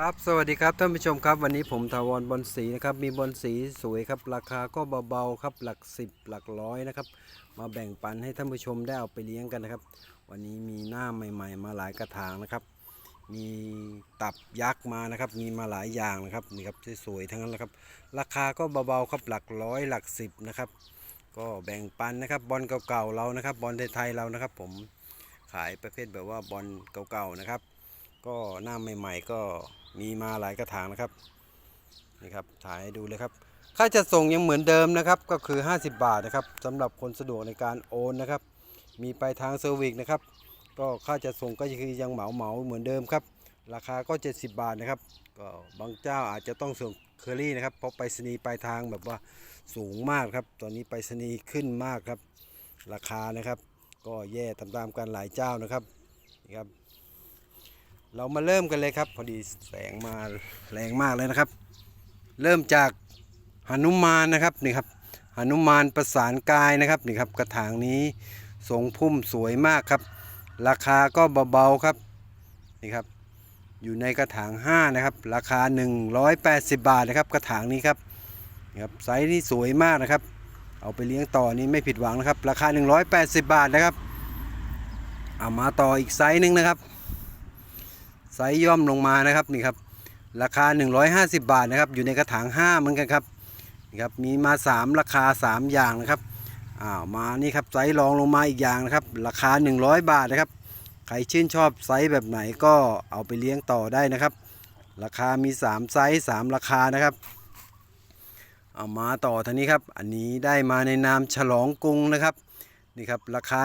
ครับสวัสดีครับท่านผู้ชมครับวันนี้ผมทาวรบอลสีนะครับมีบอลสีสวยครับราคาก็เบาๆครับหลักสิบหลักร้อยนะครับมาแบ่งปันให้ท่านผู้ชมได้เอาไปเลี้ยงกันนะครับ วันนี้มีหน้าใหม่ ๆ มาหลายกระถางนะครับ มีตับยักษ์มานะครับ มีมาหลายอย่างนะครับนี่ครับสวยๆทั้งนั้นนะครับ ราคาก็เบาๆครับหลักร้อยหลักสิบนะครับ ก็แบ่งปันนะครับบอลเก่าๆเรานะครับบอลไทยๆเรานะครับ ผมขายประเภทแบบว่าบอลเก่าๆนะครับ ก็หน้าใหม่ ๆ ก็ มีมาหลายกระถางนะครับนี่ครับถ่ายให้ดูเลยครับ ค่าจะส่งยังเหมือนเดิมนะครับ ก็คือ 50 บาทนะครับสำหรับคนสะดวกในการโอนนะครับ มีปลายทางเซอร์วิสนะครับ ก็ค่าจะส่งก็คือยังเหมาเหมาเหมือนเดิมครับ ราคาก็ 70 บาทนะครับ ก็บางเจ้าอาจจะต้องส่งเคอรี่นะครับเพราะไปรษณีย์ปลายทางแบบว่าสูงมากครับ ตอนนี้ไปรษณีย์ขึ้นมากครับ ราคานะครับ ก็แย่ตามๆกันหลายเจ้านะครับนี่ครับ เรามาเริ่มกันเลยครับ พอดีแสงมาแรงมากเลยนะครับ เริ่มจากหนุมานนะครับนี่ครับหนุมานประสานกายนะครับนี่ครับกระถางนี้ทรงพุ่มสวยมากครับ ราคาก็เบาๆครับนี่ครับ อยู่ในกระถาง 5 นะครับ ราคา 180 บาทนะครับ กระถางนี้ครับนี่ครับไซส์นี้สวยมากนะครับ เอาไปเลี้ยงต่อนี้ไม่ผิดหวังนะครับ ราคา 180 บาทนะครับเอามาต่ออีกไซส์หนึ่งนะครับ ไซย่อมลงมานะครับนี่ครับราคา 150 บาทนะครับ อยู่ในกระถาง5เหมือนกันครับนี่ครับมีมา 3 ราคา 3 อย่างนะครับอ้าวมานี่ครับไซส์รองลงมาอีกอย่างนะครับ ราคา 100 บาทนะครับใครชื่นชอบไซส์แบบไหนก็เอาไปเลี้ยงต่อได้นะครับ ราคามี 3 ไซส์3ราคานะครับเอามาต่อท่านี้ครับ อันนี้ได้มาในนามฉลองกรุงนะครับนี่ครับราคา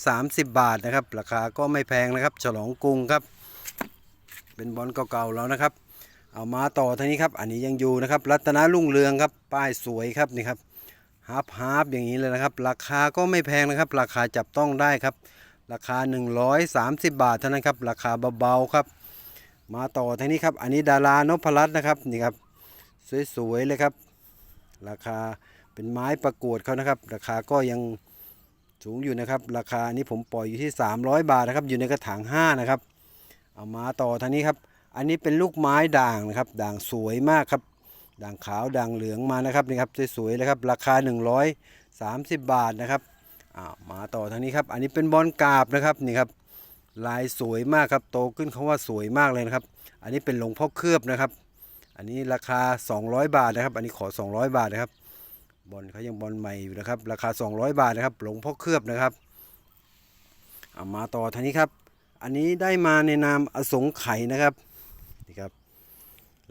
130 บาทนะครับ ราคาก็ไม่แพงนะครับ ฉลองกรุงครับ เป็นบอลเก่าๆแล้วนะครับ เอามาต่อทางนี้ครับ อันนี้ยังอยู่นะครับ รัตนารุ่งเรืองครับ ป้ายสวยครับนี่ครับฮาร์ปฮาร์ปอย่างนี้เลยนะครับ ราคาก็ไม่แพงนะครับ ราคาจับต้องได้ครับ ราคา 130 บาทเท่านั้นครับ ราคาเบาๆครับ มาต่อทางนี้ครับ อันนี้ดารานพรัตน์นะครับนี่ครับ สวยๆเลยครับ ราคาเป็นไม้ประกวดเขานะครับ ราคาก็ยังสูงอยู่นะครับ ราคาอันนี้ผมปล่อยอยู่ที่ 300 บาทนะครับ อยู่ในกระถาง5นะครับ เอามาต่อทางนี้ครับ อันนี้เป็นลูกไม้ด่างนะครับ ด่างสวยมากครับ ด่างขาวด่างเหลืองมานะครับนี่ครับสวยๆเลยครับ ราคา 130 บาทนะครับอ้าวมาต่อทางนี้ครับ อันนี้เป็นบอลกาบนะครับนี่ครับ ลายสวยมากครับ โตขึ้นเขาว่าสวยมากเลยนะครับ อันนี้เป็นหลวงพ่อเคลือบนะครับ อันนี้ราคา 200 บาทนะครับ อันนี้ขอ 200 บาทนะครับ บอลเขายังบอลใหม่อยู่นะครับ ราคา 200 บาทนะครับ หลวงพ่อเคลือบนะครับเอามาต่อทางนี้ครับ อันนี้ได้มาในนามอสงไขยนะครับนี่ครับ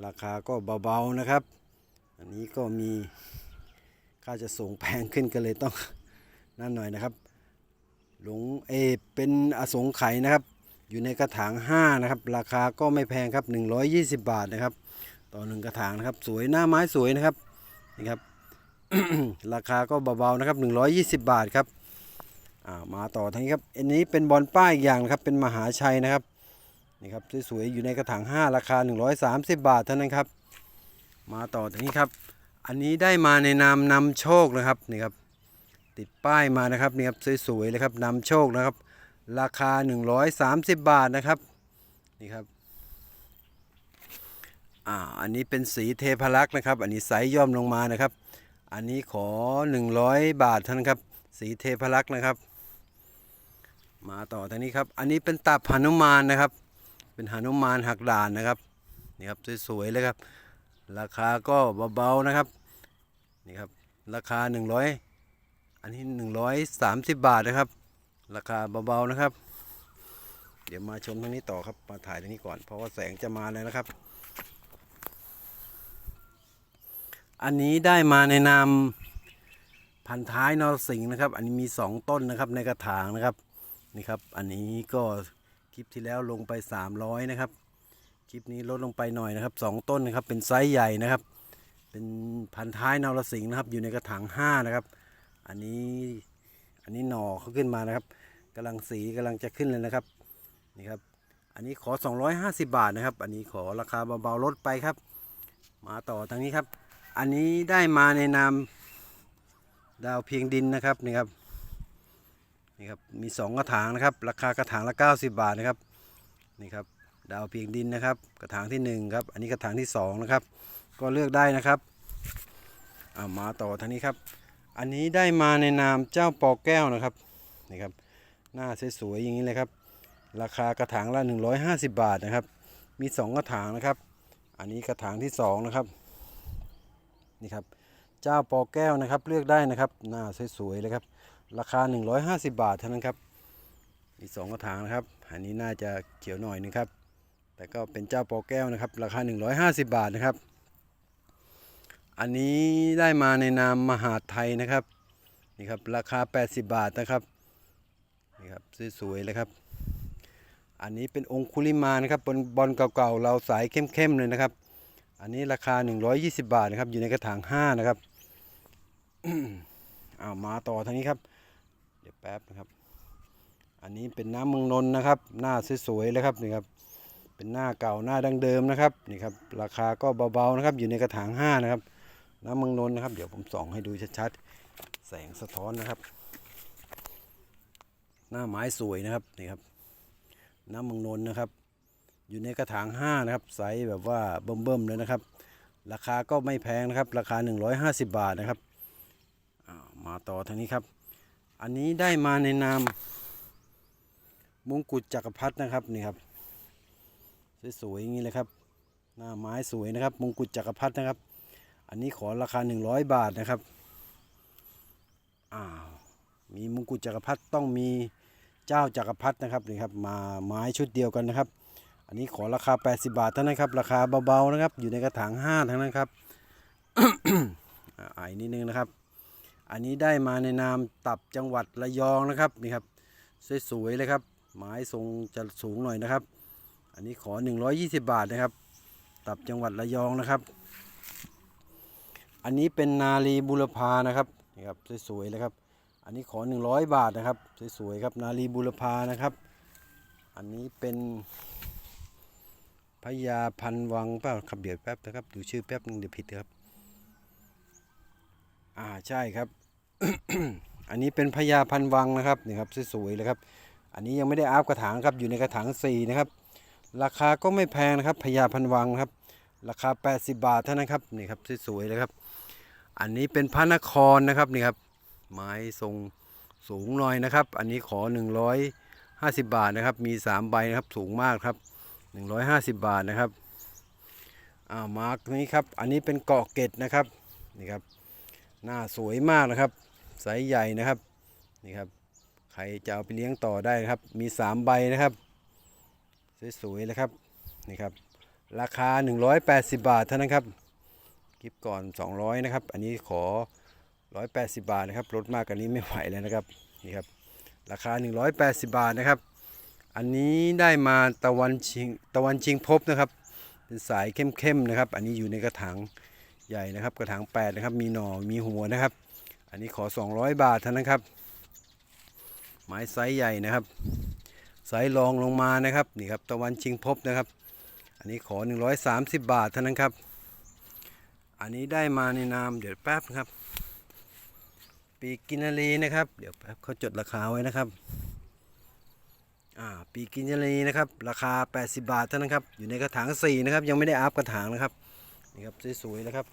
ราคาก็เบาๆนะครับ อันนี้ก็มีค่าจะส่งแพงขึ้นก็เลยต้องนั่นหน่อยนะครับ หลวงเอเป็นอสงไขยนะครับ อยู่ในกระถาง5นะครับ ราคาก็ไม่แพงครับ 120 บาทนะครับ ต่อหนึ่งกระถางนะครับ สวยหน้าไม้สวยนะครับนี่ครับ ราคาก็เบาๆนะครับ 120 บาทครับ มาต่อทางนี้ครับ อันนี้เป็นบอลป้ายอีกอย่างนะครับ เป็นมหาชัยนะครับ นี่ครับสวยๆอยู่ในกระถาง5 ราคา 130 บาทเท่านั้นครับ มาต่อทางนี้ครับ อันนี้ได้มาในนามนำโชคนะครับนี่ครับ ติดป้ายมานะครับนี่ครับสวยๆเลยครับนำโชคนะครับ ราคา 130 บาทนะครับ นี่ครับอ่าอันนี้เป็นสีเทพลักษ์นะครับ อันนี้ไซส์ย่อมลงมานะครับ อันนี้ขอ 100 บาทเท่านั้นครับ สีเทพลักษ์นะครับ มาต่อทางนี้ครับ อันนี้เป็นตับหนุมานนะครับ เป็นหนุมานหักด่านนะครับ นี่ครับสวยๆเลยครับ ราคาก็เบาๆนะครับ นี่ครับราคา 100 อันนี้ 130 บาทนะครับ ราคาเบาๆนะครับ เดี๋ยวมาชมทางนี้ต่อครับ มาถ่ายทางนี้ก่อน เพราะว่าแสงจะมาเลยนะครับ อันนี้ได้มาในนามพันท้ายนรสิงห์นะครับ อันนี้มี 2 ต้นนะครับในกระถางนะครับ นี่ครับ อันนี้ก็คลิปที่แล้วลงไป 300 นะครับ คลิปนี้ลดลงไปหน่อยนะครับ 2 ต้นนะครับ เป็นไซส์ใหญ่นะครับ เป็นพันท้ายนรสิงห์นะครับ อยู่ในกระถาง5นะครับ อันนี้อันนี้หน่อเขาขึ้นมานะครับกำลังสีกำลังจะขึ้นเลยนะครับ นี่ครับ อันนี้ขอ 250 บาทนะครับ อันนี้ขอราคาเบาๆลดไปครับ มาต่อทางนี้ครับ อันนี้ได้มาในนามดาวเพียงดินนะครับนี่ครับ นี่ครับมีสองกระถางนะครับ ราคากระถางละ 90 บาทนะครับนี่ครับดาวเพียงดินนะครับ กระถางที่หนึ่งครับอันนี้กระถางที่สองนะครับก็เลือกได้นะครับอ่ามาต่อทางนี้ครับ อันนี้ได้มาในนามเจ้าปอแก้วนะครับนี่ครับหน้าสวยๆอย่างนี้เลยครับราคากระถางละ 150 บาทนะครับ มี 2 กระถางนะครับ อันนี้กระถางที่ 2 นะครับนี่ครับเจ้าปอแก้วนะครับเลือกได้นะครับหน้าสวยๆเลยครับ ราคา 150 บาทเท่านั้นครับมี2กระถางนะครับ อันนี้น่าจะเขียวหน่อยนึงครับ แต่ก็เป็นเจ้าปอแก้วนะครับ ราคา 150 บาทนะครับ อันนี้ได้มาในนามมหาไทยนะครับ นี่ครับราคา 80 บาทนะครับ นี่ครับสวยๆเลยครับ อันนี้เป็นองคุลิมานะครับบอลบอลเก่าๆ เราสายเข้มๆเลยนะครับ อันนี้ราคา 120 บาทนะครับ อยู่ในกระถาง 5 นะครับ เอามาต่อทางนี้ครับ ดี๋ยวแป๊บนะครับ อันนี้เป็นน้ำเมืองนน์นะครับ หน้าสวยๆเลยครับนี่ครับ เป็นหน้าเก่าหน้าดังเดิมนะครับนี่ครับ ราคาก็เบาๆนะครับ อยู่ในกระถาง5นะครับ น้ำเมืองนน์นะครับ เดี๋ยวผมส่องให้ดูชัดๆ แสงสะท้อนนะครับ หน้าไม้สวยนะครับนี่ครับ น้ำเมืองนน์นะครับ อยู่ในกระถาง5นะครับไซส์แบบว่าเบิ่มๆเลยนะครับราคาก็ไม่แพงนะครับ ราคา 150 บาทนะครับ มาต่อทางนี้ครับ อันนี้ได้มาในนามมงกุฎจักรพรรดินะครับนี่ครับ สวยๆอย่างนี้เลยครับ หน้าไม้สวยนะครับ มงกุฎจักรพรรดินะครับ อันนี้ขอราคา 100 บาทนะครับอ้าวมีมงกุฎจักรพรรดิต้องมีเจ้าจักรพรรดินะครับนี่ครับ มาไม้ชุดเดียวกันนะครับ อันนี้ขอราคา 80 บาทเท่านั้นครับ ราคาเบาๆนะครับ อยู่ในกระถาง5ทั้งนั้นครับอ่าอ่ายนิดนึงนะครับ อันนี้ได้มาในนามตับจังหวัดระยองนะครับนี่ครับสวยๆเลยครับไม้ทรงจะสูงหน่อยนะครับ อันนี้ขอ 120 บาทนะครับ ตับจังหวัดระยองนะครับ อันนี้เป็นนาลีบุรพานะครับนี่ครับสวยๆเลยครับ อันนี้ขอ 100 บาทนะครับสวยๆครับนาลีบุรพานะครับ อันนี้เป็นพญาพันวังเปล่าครับเดียวแป๊บนะครับดูชื่อแป๊บนึงเดี๋ยวผิดครับ อ่าใช่ครับ อันนี้เป็นพญาพันวังนะครับนี่ครับสวยๆเลยครับ อันนี้ยังไม่ได้อาบกระถางครับอยู่ในกระถางสี่นะครับ ราคาก็ไม่แพงนะครับพญาพันวังครับ ราคา 80 บาทเท่านั้นครับนี่ครับสวยๆเลยครับ อันนี้เป็นพระนครนะครับนี่ครับ ไม้ทรงสูงหน่อยนะครับ อันนี้ขอ 150 บาทนะครับ มี 3 ใบนะครับสูงมากครับ 150 บาทนะครับอ่ามาร์กนี้ครับ อันนี้เป็นเกาะเกตนะครับนี่ครับหน้าสวยมากนะครับ ไซส์ใหญ่นะครับนี่ครับใครจะเอาไปเลี้ยงต่อได้ครับ มี 3 ใบนะครับสวยๆเลยครับนี่ครับ ราคา 180 บาทเท่านั้นครับคลิปก่อน 200 นะครับ อันนี้ขอ 180 บาทนะครับลดมากกว่านี้ไม่ไหวแล้วนะครับนี่ครับ ราคา 180 บาทนะครับ อันนี้ได้มาตะวันชิงตะวันชิงพบนะครับ เป็นสายเข้มๆนะครับ อันนี้อยู่ในกระถางใหญ่นะครับ กระถาง 8 นะครับ มีหน่อมีหัวนะครับ อันนี้ขอ 200 บาทเท่านั้นครับ ไม้ไซส์ใหญ่นะครับ ไซส์รองลงมานะครับนี่ครับตะวันชิงพบนะครับ อันนี้ขอ 130 บาทเท่านั้นครับ อันนี้ได้มาในนามเดี๋ยวแป๊บครับ ปีกินารีนะครับ เดี๋ยวแป๊บเขาจดราคาไว้นะครับอ่าปีกินารีนะครับ ราคา 80 บาทเท่านั้นครับ อยู่ในกระถาง 4 นะครับ ยังไม่ได้อัพกระถางนะครับ นี่ครับสวยๆแล้วครับ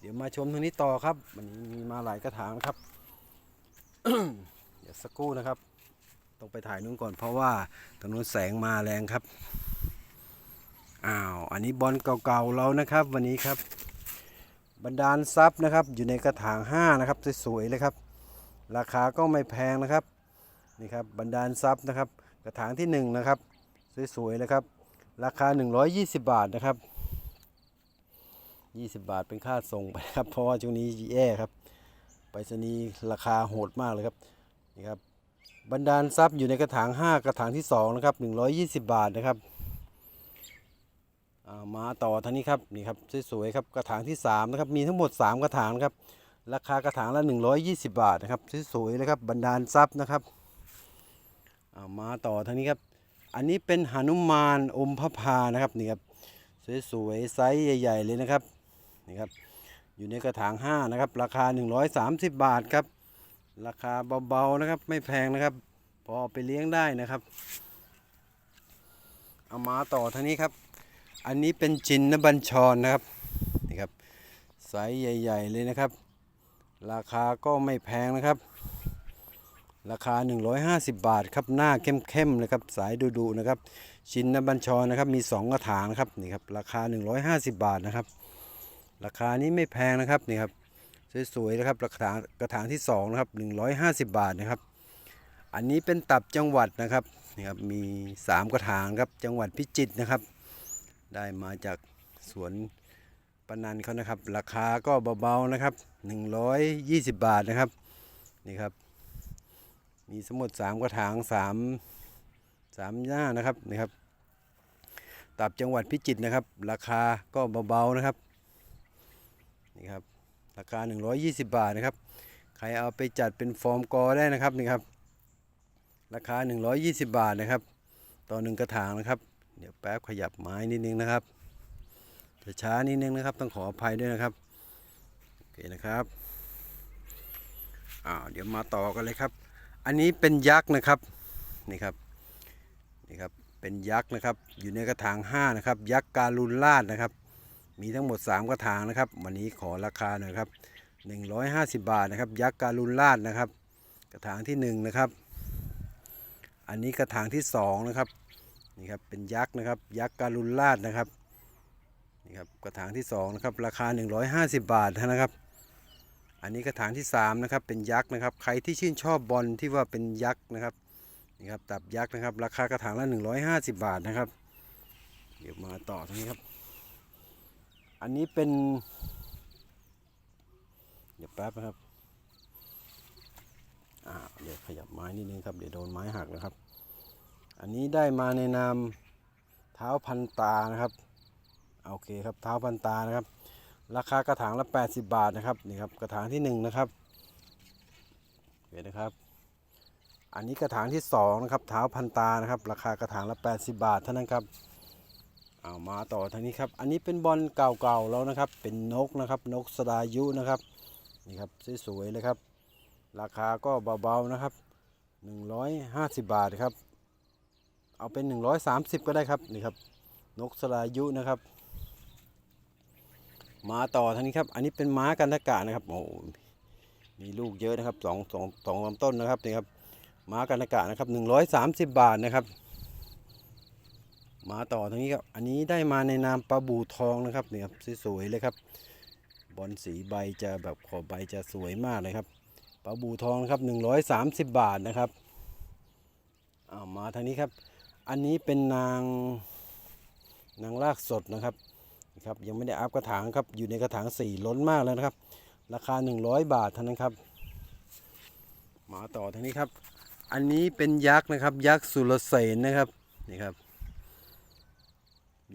เดี๋ยวมาชมทางนี้ต่อครับวันนี้มีมาหลายกระถางครับ เดี๋ยวสักครู่นะครับ ต้องไปถ่ายนู้นก่อนเพราะว่าตรงนู้นแสงมาแรงครับอ้าวอันนี้บอลเก่าๆเรานะครับ วันนี้ครับบันดาลซับนะครับ อยู่ในกระถาง5นะครับสวยๆเลยครับ ราคาก็ไม่แพงนะครับนี่ครับบันดาลซับนะครับ กระถางที่1นะครับสวยๆเลยครับ ราคา 120 บาทนะครับ 20 บาทเป็นค่าส่งไปครับ เพราะว่าช่วงนี้แย่ครับ ไปรษณีย์ราคาโหดมากเลยครับ นี่ครับบรรดาลทรัพย์อยู่ในกระถาง 5 กระถางที่ 2 นะครับ 120 บาทนะครับามาต่อทางนี้ครับ นี่ครับสวยๆครับ กระถางที่ 3 นะครับ มีทั้งหมด 3 กระถางครับ ราคากระถางละ 120 บาทนะครับ สวยๆเลยครับบรรดาลทรัพย์นะครับามาต่อทางนี้ครับ อันนี้เป็นหนุมานอมพระพานะครับ นี่ครับ สวยๆไซส์ใหญ่ ๆ เลยนะครับ นี่ครับอยู่ในกระถาง5นะครับราคา 130 บาทครับ ราคาเบาๆนะครับไม่แพงนะครับ พอไปเลี้ยงได้นะครับ เอามาต่อทางนี้ครับ อันนี้เป็นจินนบัญชรนะครับนี่ครับไซส์ใหญ่ ๆ เลยนะครับ ราคาก็ไม่แพงนะครับ ราคา 150 บาทครับหน้าเข้มๆเลยครับสายดุๆนะครับ ชินนบัญชรนะครับมี 2 กระถางนะครับนี่ครับราคา 150 บาทนะครับ ราคานี้ไม่แพงนะครับนี่ครับสวยๆนะครับกระถางกระถางที่2นะครับ150 บาทนะครับ อันนี้เป็นตับจังหวัดนะครับนี่ครับมี 3 กระถางครับจังหวัดพิจิตรนะครับ ได้มาจากสวนปนันเขานะครับ ราคาก็เบาๆนะครับ 120 บาทนะครับนี่ครับ มีสมุด3กระถาง3 3หน้านะครับนี่ครับตับจังหวัดพิจิตรนะครับ ราคาก็เบาๆนะครับ นี่ครับราคา 120 บาทนะครับ ใครเอาไปจัดเป็นฟอร์มกอได้นะครับนี่ครับ ราคา 120 บาทนะครับ ต่อหนึ่งกระถางนะครับ เดี๋ยวแป๊บขยับไม้นิดนึงนะครับจะช้านิดนึงนะครับ ต้องขออภัยด้วยนะครับโอเคนะครับอ้าวเดี๋ยวมาต่อกันเลยครับ อันนี้เป็นยักษ์นะครับนี่ครับนี่ครับเป็นยักษ์นะครับ อยู่ในกระถาง5นะครับ ยักษ์การุณลาดนะครับ มีทั้งหมด 3 กระถางนะครับ วันนี้ขอราคาหน่อยครับ 150 บาทนะครับ ยักษ์การุณลาดนะครับ กระถางที่1นะครับ อันนี้กระถางที่2นะครับนี่ครับเป็นยักษ์นะครับ ยักษ์การุณลาดนะครับนี่ครับกระถางที่2นะครับราคา 150 บาทนะครับ อันนี้กระถางที่3นะครับเป็นยักษ์นะครับ ใครที่ชื่นชอบบอลที่ว่าเป็นยักษ์นะครับนี่ครับตับยักษ์นะครับ ราคากระถางละ 150 บาทนะครับ เดี๋ยวมาต่อตรงนี้ครับ อันนี้เป็น เดี๋ยวแป๊บนะครับอ่าเดี๋ยวขยับไม้นิดนึงครับ เดี๋ยวโดนไม้หักนะครับ อันนี้ได้มาในนามเท้าพันตานะครับโอเคครับเท้าพันตานะครับ ราคากระถางละ 80 บาทนะครับนี่ครับกระถางที่1นะครับเห็นนะครับ อันนี้กระถางที่2นะครับเท้าพันตานะครับ ราคากระถางละ 80 บาทเท่านั้นครับ เอามาต่อทางนี้ครับ อันนี้เป็นบอลเก่าๆแล้วนะครับ เป็นนกนะครับ นกสดายุนะครับนี่ครับสวยๆเลยครับ ราคาก็เบาๆนะครับ 150 บาทครับ เอาเป็น 130 ก็ได้ครับนี่ครับ นกสลายุนะครับ มาต่อทางนี้ครับ อันนี้เป็นม้ากันทกะนะครับโอ้มีลูกเยอะนะครับสองสองสองลำต้นนะครับนี่ครับม้ากันทกะนะครับ 130 บาทนะครับ มาต่อทางนี้ครับ อันนี้ได้มาในนามปลาบูทองนะครับนี่ครับสวยๆเลยครับ บอลสีใบจะแบบขอบใบจะสวยมากเลยครับปลาบูทองนะครับ 130 บาทนะครับเอามาทางนี้ครับ อันนี้เป็นนางนางรากสดนะครับนะครับ ยังไม่ได้อัพกระถางครับ อยู่ในกระถางสีล้นมากแล้วนะครับ ราคา 100 บาทเท่านั้นครับ มาต่อทางนี้ครับ อันนี้เป็นยักษ์นะครับ ยักษ์สุรเสนนะครับนี่ครับ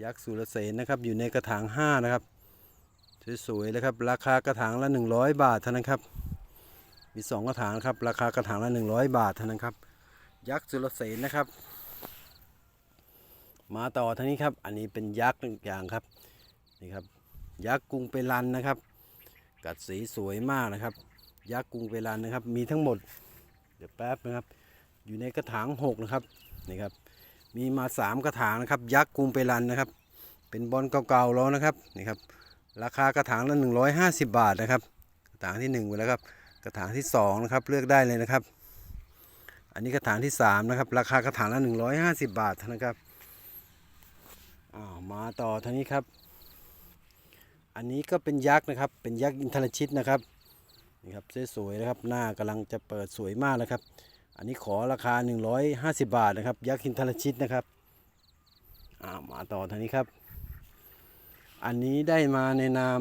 ยักษ์สุรเสนนะครับอยู่ในกระถาง 5 นะครับ สวยๆเลยครับ ราคากระถางละ 100 บาทเท่านั้นครับ มี 2 กระถางครับ ราคากระถางละ 100 บาทเท่านั้นครับ ยักษ์สุรเสนนะครับ มาต่อท่านี้ครับ อันนี้เป็นยักษ์หนึ่งอย่างครับนี่ครับ ยักษ์กรุงเปรันนะครับ กัดสีสวยมากนะครับ ยักษ์กรุงเปรันนะครับ มีทั้งหมด เดี๋ยวแป๊บนะครับ อยู่ในกระถางหกนะครับนี่ครับ มีมาสามกระถางนะครับ ยักษ์กรุงเปรันนะครับ เป็นบอลเก่าๆแล้วนะครับนี่ครับ ราคากระถางละ150 บาทนะครับ กระถางที่ 1 ไปแล้วครับ กระถางที่2นะครับเลือกได้เลยนะครับ อันนี้กระถางที่3นะครับ ราคากระถางละ150 บาทนะครับอ้าวมาต่อทางนี้ครับ อันนี้ก็เป็นยักษ์นะครับ เป็นยักษ์อินทรชิตนะครับนี่ครับสวยๆนะครับ หน้ากำลังจะเปิดสวยมากนะครับ นนี้ขอราคา 150 บาทนะครับ ยักษ์อินทรชิตนะครับอ้ามาต่อทางนี้ครับ อันนี้ได้มาในนาม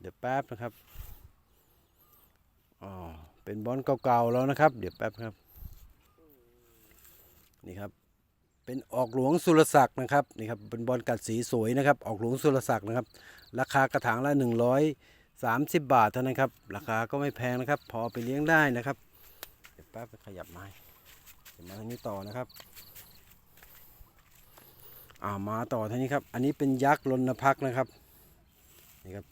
เดี๋ยวแป๊บนะครับอ๋อเป็นบอลเก่าๆแล้วนะครับ เดี๋ยวแป๊บครับ นี่ครับ เป็นออกหลวงสุรศักดิ์นะครับนี่ครับเป็นบอลกัดสีสวยนะครับ ออกหลวงสุรศักดิ์นะครับ ราคากระถางละ 130 บาทเท่านั้นครับ ราคาก็ไม่แพงนะครับ พอไปเลี้ยงได้นะครับ แป๊บขยับไม้เดี๋ยวมาทางนี้ต่อนะครับอ่ามาต่อท่านี้ครับ อันนี้เป็นยักษ์ลนพักนะครับนี่ครับ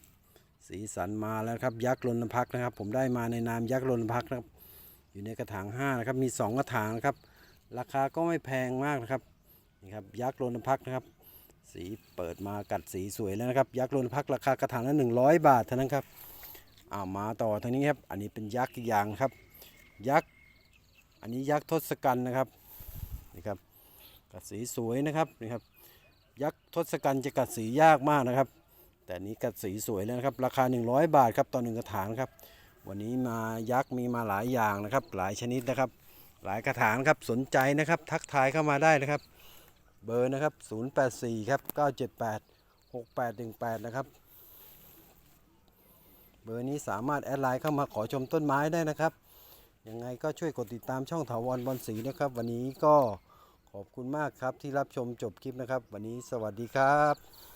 สีสันมาแล้วครับยักษ์ลนพักนะครับ ผมได้มาในนามยักษ์ลนพักนะครับ อยู่ในกระถาง5นะครับ มี2กระถางนะครับ ราคาก็ไม่แพงมากนะครับนี่ครับยักษ์ลนพักนะครับ สีเปิดมากัดสีสวยแล้วนะครับ ยักษ์ลนพักราคากระถางละ100บาทเท่านั้นครับอ้าวมาต่อทางนี้ครับ อันนี้เป็นยักษ์อีกอย่างครับ ยักษ์ อันนี้ยักษ์ทศกัณฐ์นะครับนี่ครับกัดสีสวยนะครับนี่ครับยักษ์ทศกัณฐ์จะกัดสียากมากนะครับ แต่อันนี้กัดสีสวยแล้วนะครับ ราคา 100 บาทครับต่อหนึ่งกระถางครับ วันนี้มายักษ์มีมาหลายอย่างนะครับ หลายชนิดนะครับ หลายกระถางครับสนใจนะครับ ทักทายเข้ามาได้นะครับ เบอร์นะครับ 084ครับ978 6818 นะครับ เบอร์นี้สามารถแอดไลน์เข้ามาขอชมต้นไม้ได้นะครับ ยังไงก็ช่วยกดติดตามช่องถาวรบอลสีนะครับ วันนี้ก็ขอบคุณมากครับที่รับชมจบคลิปนะครับ วันนี้สวัสดีครับ